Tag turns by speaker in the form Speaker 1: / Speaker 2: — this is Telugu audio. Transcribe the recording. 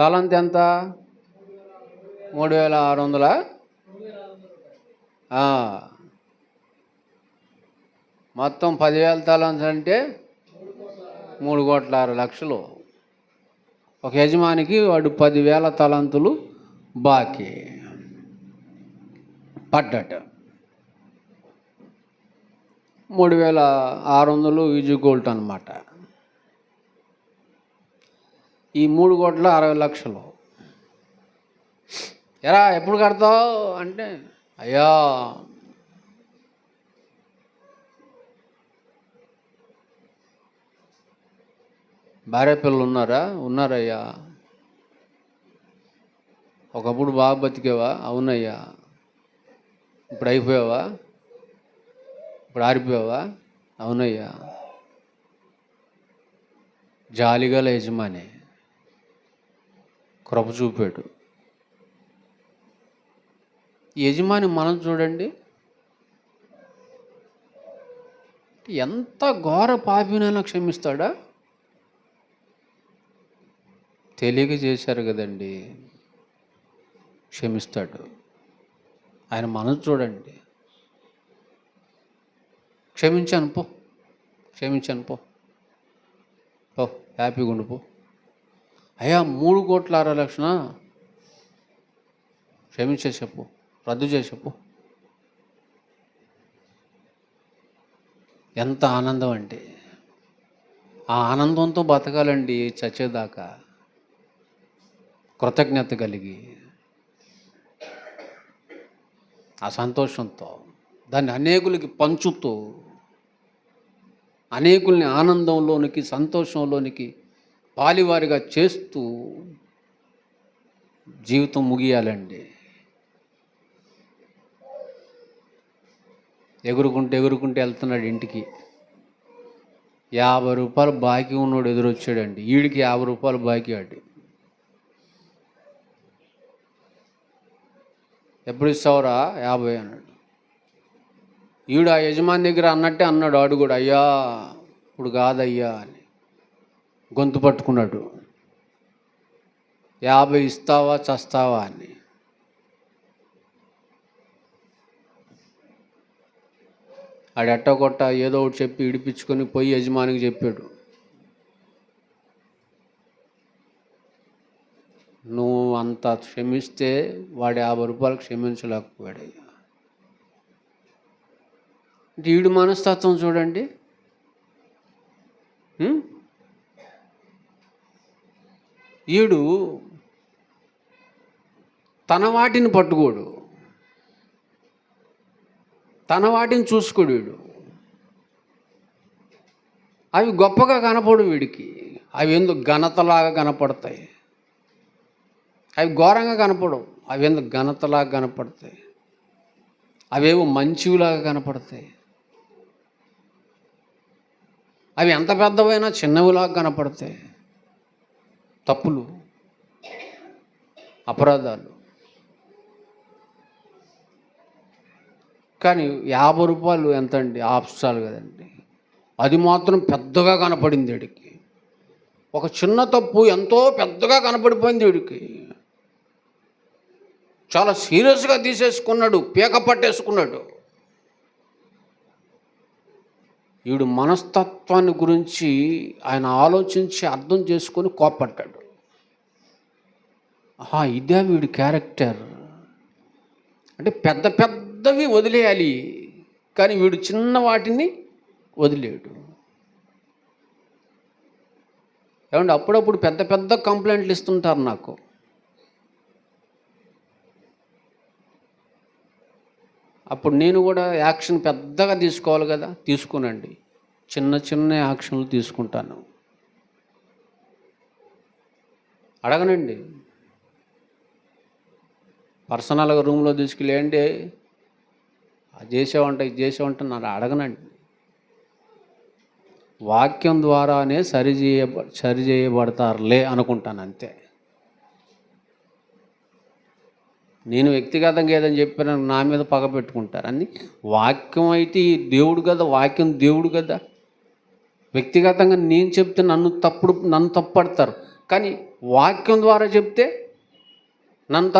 Speaker 1: తలంత ఎంత? మూడు వేల ఆరు వందల? మొత్తం పదివేల తలంత అంటే మూడు కోట్ల ఆరు లక్షలు. ఒక యజమానికి వాడు పదివేల తలంతులు బాకీ. పడ్డట. మూడు వేల ఆరు వందలు ఈజీ గోల్డ్ అనమాట ఈ మూడు కోట్ల అరవై లక్షలు. ఎరా ఎప్పుడు కడతావు? అంటే అయ్యా భార్య పిల్లలు ఉన్నారా? ఉన్నారయ్యా. ఒకప్పుడు బాగా బతికేవా? అవునయ్యా. ఇప్పుడు అయిపోయావా? ఇప్పుడు ఆరిపోయావా? అవునయ్యా. జాలిగల యజమాని కృప చూపాడు. యజమాని మనం చూడండి ఎంత ఘోర పాపినైనా క్షమిస్తాడా? తెలియక చేశారు కదండి క్షమిస్తాడు. ఆయన మనం చూడండి. క్షమించాను పో క్షమించాను పో. హ్యాపీగా ఉండిపో అయ్యా మూడు కోట్ల అరవై లక్షణ క్షమించే చెప్పు రద్దు చేసి చెప్పు. ఎంత ఆనందం అంటే ఆ ఆనందంతో బతకాలండి చచ్చేదాకా. కృతజ్ఞత కలిగి ఆ సంతోషంతో దాన్ని అనేకులకి పంచుతూ అనేకుల్ని ఆనందంలోనికి సంతోషంలోనికి పాలివారిగా చేస్తూ జీవితం ముగియాలండి. ఎగురుకుంటూ ఎగురుకుంటూ వెళ్తున్నాడు ఇంటికి. యాభై రూపాయలు బాకీ ఉన్నోడు ఎదురొచ్చాడండి. వీడికి యాభై రూపాయలు బాకీ ఆడి. ఎప్పుడు ఇస్తావురా? యాభై అన్నాడు. ఈడు ఆ యజమాని దగ్గర అన్నట్టే అన్నాడు. ఆడు కూడా అయ్యా ఇప్పుడు కాదయ్యా అని. గొంతు పట్టుకున్నాడు. యాభై ఇస్తావా చస్తావా? అని. ఆడెట్ట కొట్ట ఏదో ఒకటి చెప్పి ఇడిపించుకొని పోయి యజమానికి చెప్పాడు. నువ్వు అంత క్షమిస్తే వాడు యాభై రూపాయలు క్షమించలేకపోయాడయ్యా వీడు మనస్తత్వం చూడండి. ఈడు తన వాటిని పట్టుకోడు. తన వాటిని చూసుకోడు వీడు అవి గొప్పగా కనపడు వీడికి. అవి ఎందుకు ఘనతలాగా కనపడతాయి? అవి ఘోరంగా కనపడవు. అవి ఎందుకు ఘనతలాగా కనపడతాయి? అవేవో మంచివిలాగా కనపడతాయి. అవి ఎంత పెద్దవైనా చిన్నవిలాగా కనపడతాయి. తప్పులు అపరాధాలు. కానీ యాభై రూపాయలు ఎంత అండి ఆప్సాలు కదండి. అది మాత్రం పెద్దగా కనపడింది వీడికి ఒక చిన్న తప్పు ఎంతో పెద్దగా కనపడిపోయింది వీడికి చాలా సీరియస్గా తీసేసుకున్నాడు పీక పట్టేసుకున్నాడు. వీడు మనస్తత్వాన్ని గురించి ఆయన ఆలోచించి అర్థం చేసుకొని కోప్పడ్డాడు ఆహా ఇదే వీడి క్యారెక్టర్. అంటే పెద్ద పెద్దవి వదిలేయాలి కానీ వీడు చిన్న వాటిని వదిలేడు. ఏమంటే అప్పుడప్పుడు పెద్ద పెద్ద కంప్లైంట్లు ఇస్తుంటారు నాకు. అప్పుడు నేను కూడా యాక్షన్ పెద్దగా తీసుకోవాలి కదా తీసుకునండి. చిన్న చిన్న యాక్షన్లు తీసుకుంటాను. అడగనండి. పర్సనల్గా రూమ్లో తీసుకెళ్ళేయండి అది చేసావంట ఇది చేసావంట నన్ను అడగనండి. వాక్యం ద్వారానే సరి సరిచేయబడతారులే సరి చేయబడతారులే అనుకుంటాను అంతే. నేను వ్యక్తిగతంగా ఏదని చెప్పిన నా మీద పగ పెట్టుకుంటారు. అని వాక్యం అయితే ఈ దేవుడు కదా వాక్యం దేవుడు కదా. వ్యక్తిగతంగా నేను చెప్తే నన్ను తప్పుడు నన్ను తప్పడతారు. కానీ వాక్యం ద్వారా చెప్తే నన్ను